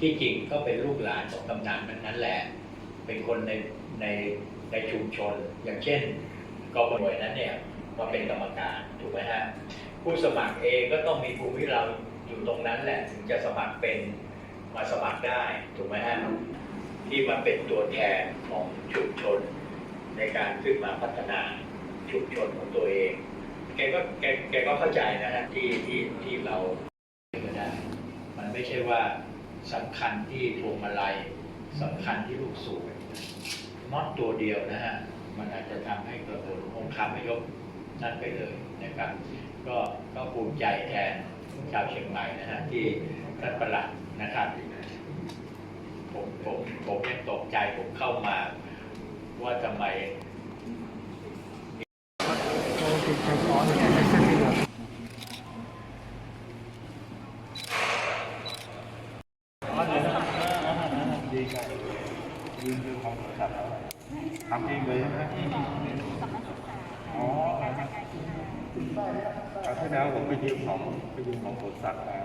ที่จริงก็เป็นลูกหลานของกำนันนั้นนั้นแหละ เป็นคนในในในชุมชน อย่างเช่นกบหน่วยนั้นเนี่ยมาเป็นกรรมการถูกไหมฮะผู้สมัครเองก็ต้องมีภูมิเราอยู่ตรงนั้นแหละ ถึงจะสมัครเป็นมาสมัครได้ถูกไหมฮะที่มาเป็นตัวแทนของชุมชน ในการขึ้นมาพัฒนาชุมชนของตัวเองแกก็แกแกก็เข้าใจนะฮะที่ที่ที่เราก็ได้มันไม่ใช่ว่า สำคัญที่พวงมาลัยสำคัญที่ลูกสูบน็อตตัวเดียวนะฮะ มันอาจจะทำให้เกิดผลองคาพยพนั่นไปเลยนะครับ ก็ก็ภูมิใจแทนชาวเชียงใหม่นะฮะ ที่ท่านประหลัดนะครับผมผมผมยังตกใจผมเข้ามา ว่าทำไม ดีครับยืนดูของครับทำเองเลยใช่ไหมอ๋อคราวที่แล้วผมไปยืมของไปยืมของสวนสัตว์มา